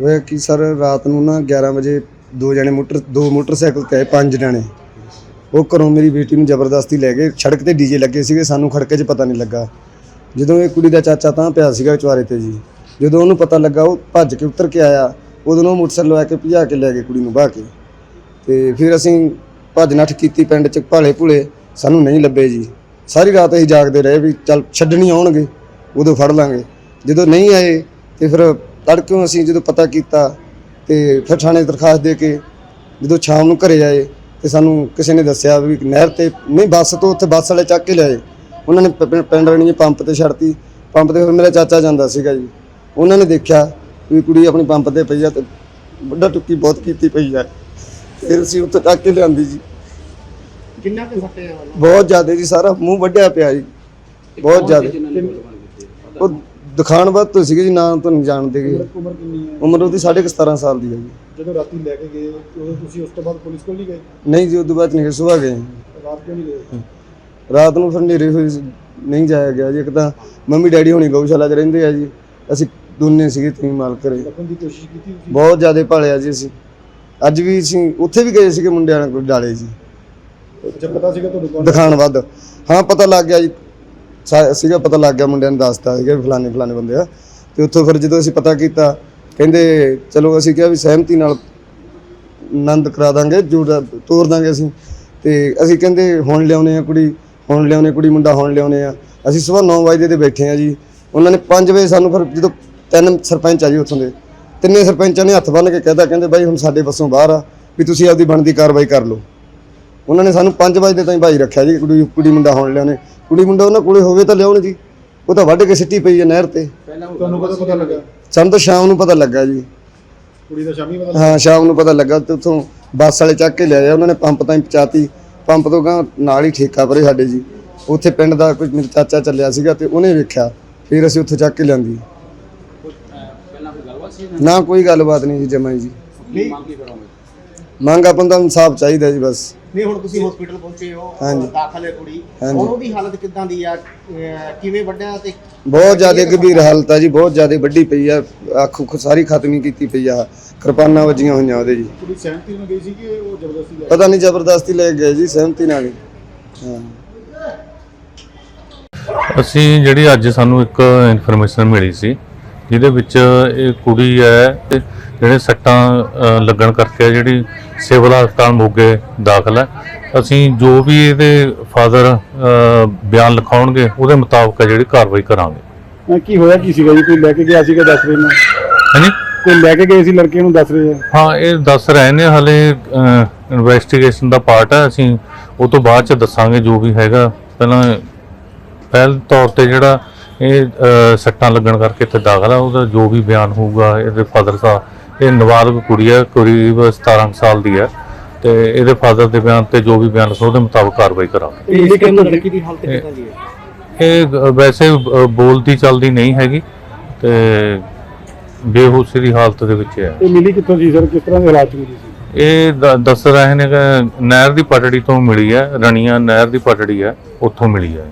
ਹੋਇਆ ਕਿ ਸਰ, ਰਾਤ ਨੂੰ ਨਾ 11 ਵਜੇ ਦੋ ਜਣੇ ਮੋਟਰ ਦੋ ਮੋਟਰਸਾਈਕਲ ਤੇ ਆਏ, ਪੰਜ ਜਣੇ। ਉਹ ਘਰੋਂ ਮੇਰੀ ਬੇਟੀ ਨੂੰ ਜ਼ਬਰਦਸਤੀ ਲੈ ਗਏ। ਸੜਕ ਤੇ ਡੀਜੇ ਲੱਗੇ ਸੀਗੇ, ਸਾਨੂੰ ਖੜਕੇ 'ਚ ਪਤਾ ਨਹੀਂ ਲੱਗਾ। ਜਦੋਂ ਇਹ ਕੁੜੀ ਦਾ ਚਾਚਾ ਤਾਂ ਪਿਆ ਸੀਗਾ ਚੁਆਰੇ ਤੇ ਜੀ। ਜਦੋਂ ਉਹਨੂੰ ਪਤਾ ਲੱਗਾ, ਉਹ ਭੱਜ ਕੇ ਉਤਰ ਕੇ ਆਇਆ। ਉਦੋਂ ਉਹ ਮੋਟਰਸਾਈਕਲ ਲਵਾ ਕੇ ਭਜਾ ਕੇ ਲੈ ਗਏ ਕੁੜੀ ਨੂੰ ਬਾਹ ਕੇ। ਤੇ ਫਿਰ ਅਸੀਂ ਭੱਜ ਨੱਠ ਕੀਤੀ ਪਿੰਡ 'ਚ ਭਾਲੇ ਭੁਲੇ। ਸਾਨੂੰ ਨਹੀਂ ਲੱਭੇ ਜੀ। ਸਾਰੀ ਰਾਤ ਅਸੀਂ ਜਾਗਦੇ ਰਹੇ ਵੀ ਚੱਲ, ਛੱਡਣੀ ਆਉਣਗੇ, ਉਦੋਂ ਫੜ ਲਾਂਗੇ। ਜਦੋਂ ਨਹੀਂ ਆਏ, ਤੇ ਫਿਰ ਤੜਕਿਓਂ ਅਸੀਂ ਜਦੋਂ ਪਤਾ ਕੀਤਾ ਤੇ ਫਿਰ ਥਾਣੇ ਦਰਖਾਸਤ ਦੇ ਕੇ ਜਦੋਂ ਸ਼ਾਮ ਨੂੰ ਘਰੇ ਆਏ ਤੇ ਸਾਨੂੰ ਕਿਸੇ ਨੇ ਦੱਸਿਆ ਵੀ ਨਹਿਰ ਤੇ ਨਹੀਂ ਬੱਸ ਤੋਂ ਉੱਥੇ ਬੱਸ ਵਾਲੇ ਚੱਕ ਕੇ ਲਿਆਏ। ਉਹਨਾਂ ਨੇ ਪਿੰਡ ਰਣੀ ਪੰਪ ਤੇ ਛੱਡਤੀ ਪੰਪ ਤੇ ਫਿਰ ਮੇਰਾ ਚਾਚਾ ਜਾਂਦਾ ਸੀਗਾ ਜੀ। ਉਹਨਾਂ ਨੇ ਦੇਖਿਆ ਵੀ ਕੁੜੀ ਆਪਣੀ ਪੰਪ ਤੇ ਪਈ ਆ ਤੇ ਵੱਡਾ ਟੁੱਕੀ ਬਹੁਤ ਕੀਤੀ ਪਈ ਆ। ਫਿਰ ਅਸੀਂ ਉੱਥੇ ਚੱਕ ਕੇ ਲਿਆਂਦੀ ਜੀ। ਕਿੰਨਾ ਕੁ ਸੱਟੇ ਆ ਵਾਲਾ ਬਹੁਤ ਜ਼ਿਆਦਾ ਜੀ ਸਾਰਾ ਮੂੰਹ ਵੱਢਿਆ ਪਿਆ ਜੀ। ਬਹੁਤ ਜ਼ਿਆਦਾ। ਉਹ ਦਿਖਾਣ ਬਾਅਦ ਤੋਂ ਸੀਗੇ ਜੀ ਨਾਂ ਤੋਂ ਨਹੀਂ ਜਾਣਦੇ ਗੇ। ਉਮਰ ਕਿੰਨੀ ਹੈ? ਉਮਰ ਉਹਦੀ ਸਾਢੇ ਕੁ 17 ਸਾਲ ਦੀ ਹੈ ਜੀ। ਜਦੋਂ ਰਾਤੀ ਲੈ ਕੇ ਗਏ ਉਦੋਂ ਤੁਸੀਂ ਉਸ ਤੋਂ ਬਾਅਦ ਪੁਲਿਸ ਕੋਲ ਨਹੀਂ ਗਏ? ਨਹੀਂ ਜੀ ਉਦੋਂ ਬਾਅਦ ਨਹੀਂ ਗਏ। ਰਾਤ ਕਿਉਂ ਨਹੀਂ ਗਏ? ਰਾਤ ਨੂੰ ਫਿਰ ਹਨੇਰੇ ਹੋਈ ਸੀ, ਨਹੀਂ ਜਾਇਆ ਗਿਆ ਜੀ। ਇੱਕ ਤਾਂ ਮੰਮੀ ਡੈਡੀ ਹੁਣੀ ਗਊਸ਼ਾਲਾ 'ਚ ਰਹਿੰਦੇ ਆ ਜੀ। ਅਸੀਂ ਦੋਨੇ ਸੀਗੇ ਤੀ ਮਾਲ ਘਰੇ। ਲੱਭਣ ਦੀ ਕੋਸ਼ਿਸ਼ ਕੀਤੀ ਤੁਸੀਂ? ਬਹੁਤ ਜ਼ਿਆਦਾ ਭਾਲਿਆ ਜੀ ਅਸੀਂ। ਅੱਜ ਵੀ ਅਸੀਂ ਉੱਥੇ ਵੀ ਗਏ ਸੀਗੇ ਮੁੰਡਿਆਂ ਨਾਲ ਡਾਲੇ ਜੀ। ਅੱਛਾ ਪਤਾ ਸੀਗਾ ਤੁਹਾਨੂੰ ਕੌਣ? ਦਿਖਾਣ ਵੱਧ ਹਾਂ ਪਤਾ ਲੱਗ ਗਿਆ ਜੀ। ਸੀਗਾ, ਪਤਾ ਲੱਗ ਗਿਆ, ਮੁੰਡਿਆਂ ਨੇ ਦੱਸਤਾ ਸੀਗਾ ਵੀ ਫਲਾਣੇ ਫਲਾਣੇ ਬੰਦੇ ਆ। ਤੇ ਉੱਥੋਂ ਫਿਰ ਜਦੋਂ ਅਸੀਂ ਪਤਾ ਕੀਤਾ, ਕਹਿੰਦੇ, ਚਲੋ ਅਸੀਂ ਕਿਹਾ ਵੀ ਸਹਿਮਤੀ ਨਾਲ ਆਨੰਦ ਕਰਾ ਦਾਂਗੇ, ਜੋੜਾ ਤੋਰ ਦਾਂਗੇ ਅਸੀਂ। ਤੇ ਅਸੀਂ ਕਹਿੰਦੇ, ਹੁਣ ਲਿਆਉਨੇ ਆ ਕੁੜੀ, ਹੁਣ ਲਿਆਉਨੇ ਕੁੜੀ, ਮੁੰਡਾ ਹੁਣ ਲਿਆਉਨੇ ਆ। ਅਸੀਂ ਸਵੇਰ 9 ਵਜੇ ਤੇ ਬੈਠੇ ਆ ਜੀ। ਉਹਨਾਂ ਨੇ 5 ਵਜੇ ਸਾਨੂੰ ਫਿਰ ਜਦੋਂ ਤਿੰਨ ਸਰਪੰਚ ਆ ਜੀ ਉੱਥੋਂ ਦੇ, ਤਿੰਨੇ ਸਰਪੰਚਾਂ ਨੇ ਹੱਥ ਬੰਨ੍ਹ ਕੇ ਕਹਿਦਾ ਕਹਿੰਦੇ, ਬਾਈ, ਹੁਣ ਸਾਡੇ ਵੱਸੋਂ ਬਾਹਰ ਆ, ਵੀ ਤੁਸੀਂ ਆਪਦੀ ਬਣਦੀ ਕਾਰਵਾਈ ਕਰ ਲਓ। ਉਹਨਾਂ ਨੇ ਸਾਨੂੰ 5 ਵਜੇ ਤਾਈਂ ਭਾਈ ਰੱਖਿਆ ਜੀ ਕੁੜੀ ਕੁੜੀ ਮੁੰਡਾ ਹੋਣ ਲਿਆਉਣੇ। ਕੁੜੀ ਮੁੰਡਾ ਉਹਨਾਂ ਕੋਲੇ ਹੋਵੇ ਤਾਂ ਲਿਆਉਣ ਜੀ। ਉਹ ਤਾਂ ਵੱਢ ਕੇ ਸਿੱਟੀ ਪਈ ਹੈ ਨਹਿਰ ਤੇ। ਤੁਹਾਨੂੰ ਕਦੋਂ ਪਤਾ ਲੱਗਾ? ਸਾਨੂੰ ਤਾਂ ਸ਼ਾਮ ਨੂੰ ਪਤਾ ਲੱਗਾ ਜੀ। ਕੁੜੀ ਦਾ ਸ਼ਾਮੀ ਪਤਾ ਹਾਂ ਸ਼ਾਮ ਨੂੰ ਪਤਾ ਲੱਗਾ ਤੇ ਉੱਥੋਂ ਬੱਸ ਵਾਲੇ ਚੱਕ ਕੇ ਲਿਆਏ ਉਹਨਾਂ ਨੇ ਪੰਪ ਤਾਈਂ ਪਹੁੰਚਾਤੀ। ਪੰਪ ਤੋਂ ਗਾਂ ਨਾਲ ਹੀ ਠੇਕਾ ਪਰੇ ਸਾਡੇ ਜੀ। ਉੱਥੇ ਪਿੰਡ ਦਾ ਕੋਈ ਮੇਰਾ ਚਾਚਾ ਚੱਲਿਆ ਸੀਗਾ ਤੇ ਉਹਨੇ ਵੇਖਿਆ ਫਿਰ ਅਸੀਂ ਉੱਥੇ ਚੱਕ ਕੇ ਲਿਆਂਦੀ। ਨਾ ਕੋਈ ਗੱਲਬਾਤ ਨਹੀਂ ਜੀ ਜਮਾਈ ਜੀ। ਮੰਗ ਆਪਾਂ ਨੂੰ ਤਾਂ ਇਨਸਾਫ ਚਾਹੀਦਾ ਜੀ ਬਸ। ਨਹੀਂ ਹੁਣ ਤੁਸੀਂ ਹਸਪੀਟਲ ਪਹੁੰਚੇ ਹੋ ਹਾਂਜੀ। ਦਾਖਲ ਹੈ ਕੁੜੀ। ਹਾਂਜੀ। ਉਹਦੀ ਹਾਲਤ ਕਿੱਦਾਂ ਦੀ ਆ? ਅਹ ਕਿਵੇਂ ਵੱਡਿਆ ਤੇ ਬਹੁਤ ਜ਼ਿਆਦਾ ਗੰਭੀਰ ਹਾਲਤ ਆ ਜੀ ਬਹੁਤ ਜ਼ਿਆਦਾ ਵੱਡੀ ਪਈ ਆ। ਅੱਖ ਉੱਖ ਸਾਰੀ ਖਤਮੀ ਕੀਤੀ ਪਈ ਆ। ਕਿਰਪਾਨਾਂ ਵੱਜੀਆਂ ਹੋਈਆਂ ਉਹਦੇ ਜੀ। ਕੁੜੀ ਸਹਿਮਤੀ ਨਾਲ ਗਈ ਸੀ ਕਿ ਉਹ ਜ਼ਬਰਦਸਤੀ ਲੈ ਪਤਾ ਨਹੀਂ ਜ਼ਬਰਦਸਤੀ ਲੈ ਕੇ ਗਏ ਜੀ ਸਹਿਮਤੀ ਨਾਲ ਹੀ। ਹਾਂ। ਅਸੀਂ ਜਿਹੜੀ ਅੱਜ ਸਾਨੂੰ ਇੱਕ ਇਨਫੋਰਮੇਸ਼ਨ ਮਿਲੀ ਸੀ ਜਿਹਦੇ ਵਿੱਚ ਇਹ ਕੁੜੀ ਹੈ ਜਿਹੜੇ ਸੱਟਾਂ ਲੱਗਣ ਕਰਕੇ ਜਿਹੜੀ ਸਿਵਲ ਹਸਪਤਾਲ ਮੋਗੇ ਦਾਖਲ ਹੈ। ਅਸੀਂ ਜੋ ਵੀ ਇਹਦੇ ਫਾਦਰ ਬਿਆਨ ਲਿਖਾਉਣਗੇ ਉਹਦੇ ਮੁਤਾਬਕ ਜਿਹੜੀ ਕਾਰਵਾਈ ਕਰਾਂਗੇ। ਕੀ ਹੋਇਆ ਕੀ ਸੀਗਾ ਜੀ? ਕੋਈ ਲੈ ਕੇ ਗਿਆ ਸੀਗਾ ਦੱਸ ਰਹੇ ਨੇ? ਹਾਂਜੀ? ਕੋਈ ਲੈ ਕੇ ਗਏ ਸੀ ਲੜਕੇ ਨੂੰ ਦੱਸ ਰਹੇ ਆ? ਹਾਂ ਇਹ ਦੱਸ ਰਹੇ ਨੇ ਹਲੇ ਇਨਵੈਸਟੀਗੇਸ਼ਨ ਦਾ ਪਾਰਟ ਹੈ। ਅਸੀਂ ਉਹ ਤੋਂ ਬਾਅਦ ਚ ਦੱਸਾਂਗੇ ਜੋ ਵੀ ਹੈਗਾ। ਪਹਿਲਾਂ ਪਹਿਲ ਤੌਰ ਤੇ ਜਿਹੜਾ ਇਹ ਸੱਟਾਂ ਲੱਗਣ ਕਰਕੇ ਇੱਥੇ ਦਾਖਲ ਆ। ਉਹਦਾ ਜੋ ਵੀ ਬਿਆਨ ਹੋਊਗਾ ਇਹਦੇ ਫਾਦਰ ਸਾਹਿਬ ਇਹ ਨਾਬਾਲਗ ਕੁੜੀ ਹੈ ਕਰੀਬ 17 ਕੁ ਸਾਲ ਦੀ ਹੈ ਤੇ ਇਹਦੇ ਫਾਦਰ ਦੇ ਬਿਆਨ ਤੇ ਜੋ ਵੀ ਬਿਆਨ ਉਹਦੇ ਮੁਤਾਬਕ ਕਾਰਵਾਈ ਕਰਾਂਗੇ। ਇਹ ਨੂੰ ਲੜਕੀ ਦੀ ਹਾਲਤ ਕਿੱਦਾਂ ਦੀ ਹੈ? ਇਹ ਵੈਸੇ ਬੋਲਦੀ ਚੱਲਦੀ ਨਹੀਂ ਹੈਗੀ। ਤੇ ਬੇਹੋਸ਼ੀ ਦੀ ਹਾਲਤ ਦੇ ਵਿੱਚ ਹੈ। ਇਹ ਮਿਲੀ ਕਿੱਥੋਂ ਸੀ ਸਰ? ਕਿਸ ਤਰ੍ਹਾਂ ਦੇ ਹਾਲਾਤ ਸੀ? ਇਹ ਦੱਸ ਰਹੇ ਨੇ ਕਿ ਨਹਿਰ ਦੀ ਪਟੜੀ ਤੋਂ ਮਿਲੀ ਹੈ ਰਣੀਆਂ ਨਹਿਰ ਦੀ ਪਟੜੀ ਹੈ ਉੱਥੋਂ ਮਿਲੀ ਹੈ।